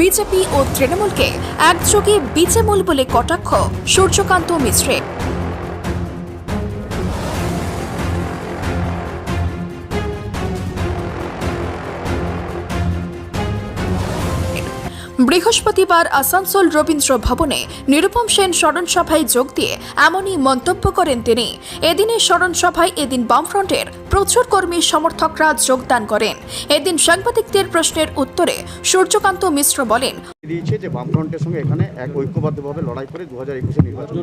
BJP ও তৃণমূলকে একযোগে বিচেমূল বলে কটাক্ষ সূর্যকান্ত মিশ্রের। বৃহস্পতিবার আসানসোল রবীন্দ্র ভবনে নিরুপম সেন স্মরণসভায় যোগ দিয়ে এমনই মন্তব্য করেন তিনি। এদিনের স্মরণসভায় এদিন বামফ্রন্টের প্রচুর কর্মী সমর্থকরা যোগদান করেন। এদিন সাংবাদিকদের প্রশ্নের উত্তরে সূর্যকান্ত মিশ্র বলেন দিয়েছে যে বামফ্রন্টের সঙ্গে এখানে এক ঐক্যবদ্ধভাবে লড়াই করে দু হাজার একুশে নির্বাচন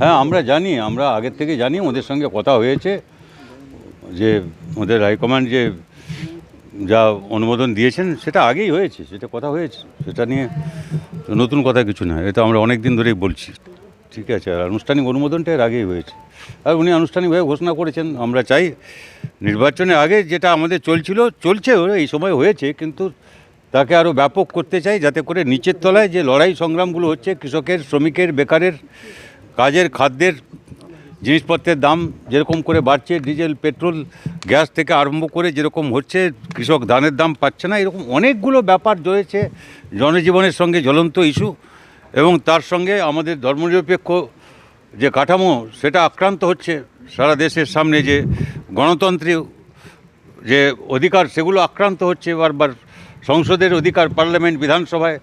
হ্যাঁ আমরা জানি আমরা আগের থেকে জানি ওদের সঙ্গে কথা হয়েছে যে ওদের হাইকমান্ড যে যা অনুমোদন দিয়েছেন, সেটা আগেই হয়েছে, সেটা কথা হয়েছে, সেটা নিয়ে নতুন কথা কিছু না, এটা আমরা অনেক দিন ধরেই বলছি, ঠিক আছে, আর আনুষ্ঠানিক অনুমোদনটা এর আগেই হয়েছে। আর উনি আনুষ্ঠানিকভাবে ঘোষণা করেছেন, আমরা চাই নির্বাচনের আগে যেটা আমাদের চলছিল, চলছে এই সময় হয়েছে, কিন্তু তাকে আরও ব্যাপক করতে চাই, যাতে করে নিচের তলায় যে লড়াই সংগ্রামগুলো হচ্ছে, কৃষকের, শ্রমিকের, বেকারের কাজের, খাদ্যের জিনিসপত্রের দাম যেরকম করে বাড়ছে, ডিজেল, পেট্রোল, গ্যাস থেকে আরম্ভ করে যেরকম হচ্ছে, কৃষক ধানের দাম পাচ্ছে না, এরকম অনেকগুলো ব্যাপার রয়েছে, জনজীবনের সঙ্গে জ্বলন্ত ইস্যু এবং তার সঙ্গে আমাদের ধর্মনিরপেক্ষ যে কাঠামো, সেটা আক্রান্ত হচ্ছে। সারা দেশের সামনে যে গণতন্ত্রীয় যে অধিকার, সেগুলো আক্রান্ত হচ্ছে বারবার সংসদের অধিকার, পার্লামেন্ট, বিধানসভায়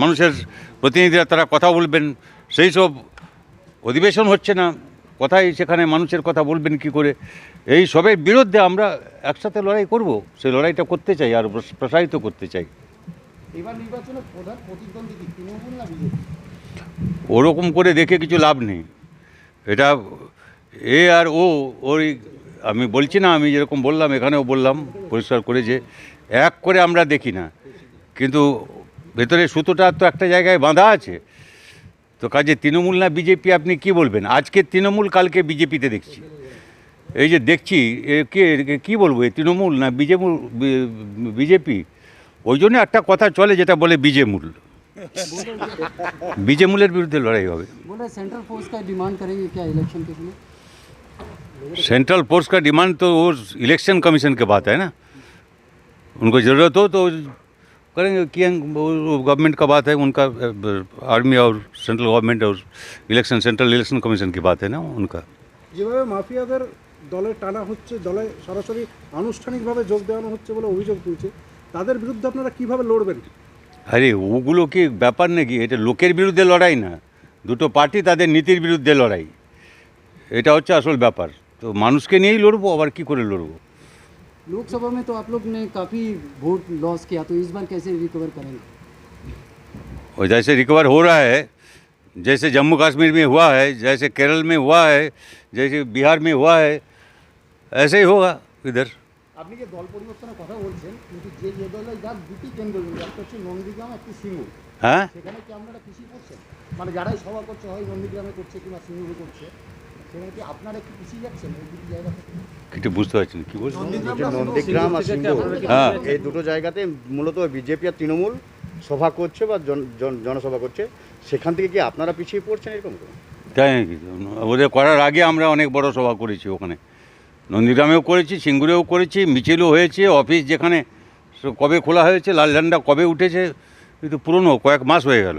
মানুষের প্রতিনিধিরা তারা কথা বলবেন, সেই সব অধিবেশন হচ্ছে না। কথাই সেখানে মানুষের কথা বলবেন কি করে? এই সবের বিরুদ্ধে আমরা একসাথে লড়াই করব। সেই লড়াইটা করতে চাই আর প্রস- প্রসারিত করতে চাই। এবার নির্বাচনে প্রধান প্রতিদ্বন্দ্বী কি তৃণমূল না বিজেপি? ওরকম করে দেখে কিছু লাভ নেই। এটা এ আর ও ওই আমি বলছি না আমি যেরকম বললাম এখানেও বললাম পরিষ্কার করে যে এক করে আমরা দেখি না। কিন্তু ভেতরে সুতোটা তো একটা জায়গায় বাঁধা আছে। তো কাজে তৃণমূল না বিজেপি আপনি কি বলবেন আজকে তৃণমূল কালকে বিজেপিতে দেখছি এই যে দেখছি এ কে এ কি বলবো এ তৃণমূল না বিজেমূল বিজেপি ওই জন্য একটা কথা চলে যেটা বলে বিজেমূল বিজেমূলের বিরুদ্ধে লড়াই হবে बोल रहे सेंट्रल फोर्स का डिमांड करेंगे क्या इलेक्शन के समय सेंट्रल फोर्स का डिमांड तो वो इलेक्शन कमीशन के बात है ना उनको ज़रूरत हो तो करेंगे किए वो गवर्नमेंट का बात है उनका आर्मी और सेंट्रल गवर्नमेंट और इलेक्शन सेंट्रल इलेक्शन कमीशन की बात है ना उनका যেভাবে মাফিয়াদের দলে টানা হচ্ছে দলে সরাসরি আনুষ্ঠানিকভাবে যোগ দেওয়ানো হচ্ছে বলে অভিযোগ তুলছে তাদের বিরুদ্ধে আপনারা কিভাবে লড়বেন আরে ওগুলো কি ব্যাপার নাকি এটা লোকের বিরুদ্ধে লড়াই না দুটো পার্টি তাদের নীতির বিরুদ্ধে লড়াই এটা হচ্ছে আসল ব্যাপার তো মানুষকে নিয়েই লড়বো আবার কি করে লড়বো लोकसभा में तो आप लोग ने काफ़ी वोट लॉस किया तो इस बार कैसे रिकवर करेंगे और जैसे रिकवर हो रहा है जैसे जम्मू कश्मीर में हुआ है जैसे केरल में हुआ है जैसे बिहार में हुआ है ऐसे ही होगा इधर আপনি যে দল পরিবর্তনের কথা বলছেন কিন্তু যে যে দলে যার দুটি কেন্দ্রবিন্দু একটা হচ্ছে নন্দীগ্রাম একটি সিঙ্গুর হ্যাঁ সেখানে কি আপনারা কৃষি করছেন মানে যারাই সভা করছে হয় নন্দীগ্রামে করছে কিংবা সিঙ্গুরে করছে সেখানে কি আপনারা একটু বুঝতে পারছি না কি বলছো নন্দীগ্রাম আর সিঙ্গুর হ্যাঁ। এই দুটো জায়গাতে মূলত বিজেপি আর তৃণমূল সভা করছে বা জন- জন- জনসভা করছে। সেখান থেকে কি আপনারা পিছিয়ে পড়ছেন এরকম তাই নাকি? ওদের করার আগে আমরা অনেক বড় সভা করেছি ওখানে। নন্দীগ্রামেও করেছি সিঙ্গুরেও করেছি মিছিলও হয়েছে অফিস যেখানে কবে খোলা হয়েছে লাল ঝান্ডা কবে উঠেছে কিন্তু পুরনো কয়েক মাস হয়ে গেল।